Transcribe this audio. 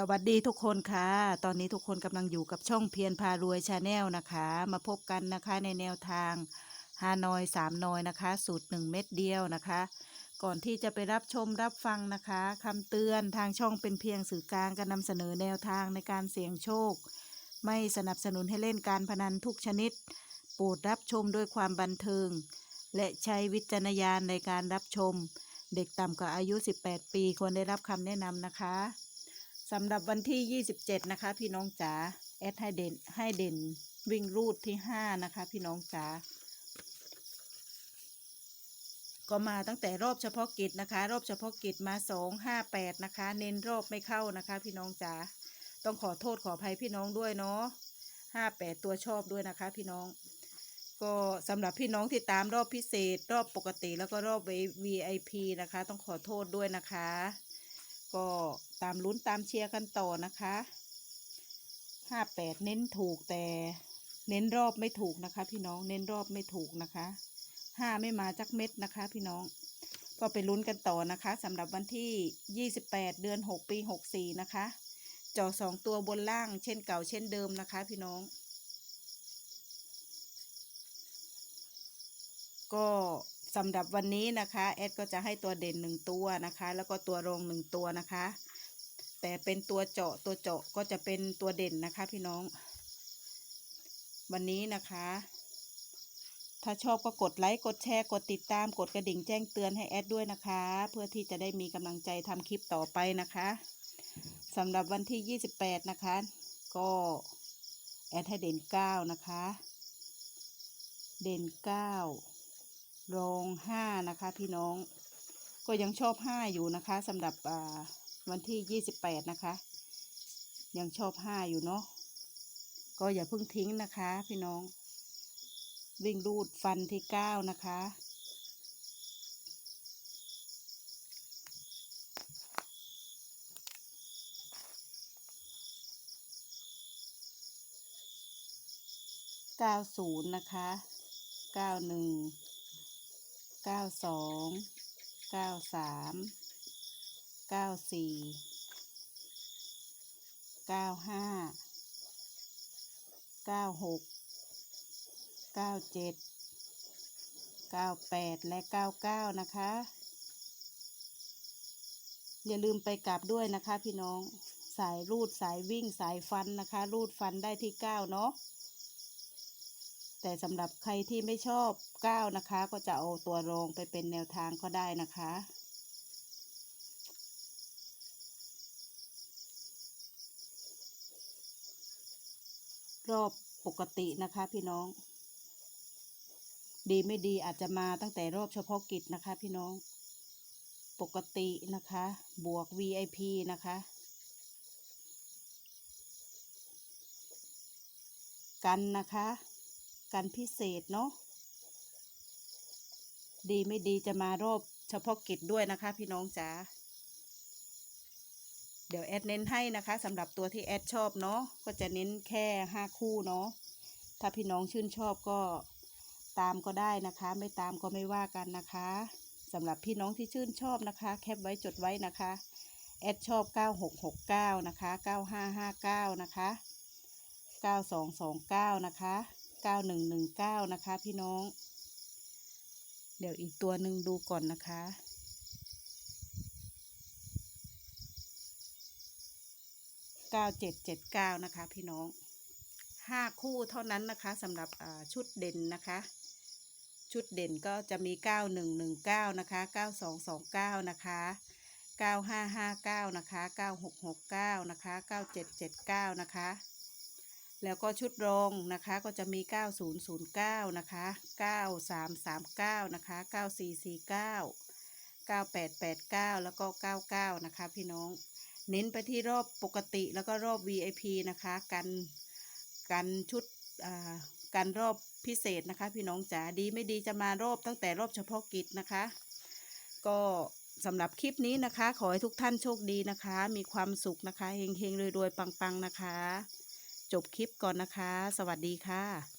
สวัสดีทุกคนค่ะ ตอนนี้ทุกคนกำลังอยู่กับช่องเพียรพารวยชาแนลนะคะ มาพบกันนะคะในแนวทางฮานอยสามนอยนะคะ สูตรหนึ่งเม็ดเดียวนะคะ ก่อนที่จะไปรับชมรับฟังนะคะคำเตือนทางช่องเป็นเพียงสื่อกลางการนำเสนอแนวทางในการเสี่ยงโชค ไม่สนับสนุนให้เล่นการพนันทุกชนิด โปรดรับชมด้วยความบันเทิง และใช้วิจารณญาณในการรับชม เด็กต่ำกว่าอายุ 18 ปีควรได้รับคำแนะนำนะคะ สำหรับวันที่ 27 นะคะ พี่น้องจ๋าแอดให้เด่นให้เด่นวิ่งรูดที่ 5 นะคะ พี่น้องจ๋าก็มาตั้งแต่รอบเฉพาะกิจนะคะ รอบเฉพาะกิจมา 2 5 8 นะคะ เน้นรอบไม่เข้านะคะ พี่น้องจ๋าต้องขอโทษขออภัยพี่น้องด้วยเนาะ58 ตัวชอบด้วยนะคะ พี่น้อง ก็สำหรับพี่น้องที่ตามรอบพิเศษ รอบปกติแล้วก็รอบ VIP นะคะ ต้องขอโทษด้วยนะคะ ก็ตามลุ้นตามเชียร์กันต่อนะคะห้าแปดเน้นถูกแต่เน้นรอบไม่ถูกนะคะ พี่น้องเน้นรอบไม่ถูกนะคะห้าไม่มาจักเม็ดนะคะ พี่น้องก็ไปลุ้นกันต่อนะคะสำหรับวันที่ 28 เดือน 6 ปี 64 นะคะจอสองตัวบนล่างเช่นเก่าเช่นเดิมนะคะ พี่น้อง ก็ สำหรับวันนี้นะคะแอดก็จะให้ตัวเด่นหนึ่งตัวนะคะ แล้วก็ตัวรองหนึ่งตัวนะคะ แต่เป็นตัวเจาะตัวเจาะก็จะเป็นตัวเด่นนะคะพี่น้อง วันนี้นะคะ ถ้าชอบก็กดไลค์กดแชร์กดติดตามกดกระดิ่งแจ้งเตือนให้แอดด้วยนะคะ เพื่อที่จะได้มีกำลังใจทำคลิปต่อไปนะคะสำหรับวันที่ 28 นะคะ ก็แอดให้เด่น 9 นะคะ เด่น 9 รองห้านะคะ พี่น้อง ก็ยังชอบห้าอยู่นะคะสำหรับวันที่ยี่สิบแปดนะคะ ยังชอบห้าอยู่เนาะก็อย่าเพิ่งทิ้งนะคะ พี่น้อง วิ่งรูดฟันที่เก้านะคะเก้าศูนย์นะคะเก้าหนึ่ง เก้าสองเก้าสามเก้าสี่เก้าห้าเก้าหกเก้าเจ็ดเก้าแปดและเก้าเก้านะคะ อย่าลืมไปกลับด้วยนะคะพี่น้องสายรูดสายวิ่งสายฟันนะคะ รูดฟันได้ที่เก้าเนาะ แต่สำหรับใครที่ไม่ชอบก้าวนะคะ ก็จะเอาตัวรองไปเป็นแนวทางก็ได้นะคะ รอบปกตินะคะพี่น้อง ดีไม่ดีอาจจะมาตั้งแต่รอบเฉพาะกิจนะคะพี่น้อง ปกตินะคะ บวก VIP นะคะกันนะคะ กันพิเศษเนาะดีไม่ดีจะมารอบเฉพาะกิจด้วยนะคะ พี่น้องจ๋าเดี๋ยวแอดเน้นให้นะคะสำหรับตัวที่แอดชอบเนาะก็จะเน้นแค่ห้าคู่เนาะถ้าพี่น้องชื่นชอบก็ตามก็ได้นะคะ ไม่ตามก็ไม่ว่ากันนะคะสำหรับพี่น้องที่ชื่นชอบนะคะ แคปไว้จดไว้นะคะแอดชอบ 9669 นะคะ 9559 นะคะ 9229 นะคะ 9119 นะคะ พี่น้อง เดี๋ยวอีกตัวหนึ่งดูก่อนนะคะ 9779 นะคะ พี่น้อง 5 คู่เท่านั้นนะคะสำหรับชุดเด่นนะคะ ชุดเด่นก็จะมี 9119 นะคะ 9229 นะคะ9559 นะคะ 9669 นะคะ 9779 นะคะ แล้วก็ชุดรองนะคะก็จะมี 9009 นะคะ 9339 นะคะ 9449 9889 แล้วก็ 99 นะคะ พี่น้อง เน้นไปที่รอบปกติแล้วก็รอบ VIP นะคะกันกันชุดอ่ากันรอบพิเศษนะคะ พี่น้องจ๋าดีไม่ดีจะมารอบตั้งแต่รอบเฉพาะกิจนะคะ ก็สำหรับคลิปนี้นะคะ ขอให้ทุกท่านโชคดีนะคะ มีความสุขนะคะเฮงๆรวยๆปังๆนะคะ จบคลิปก่อนนะคะ สวัสดีค่ะ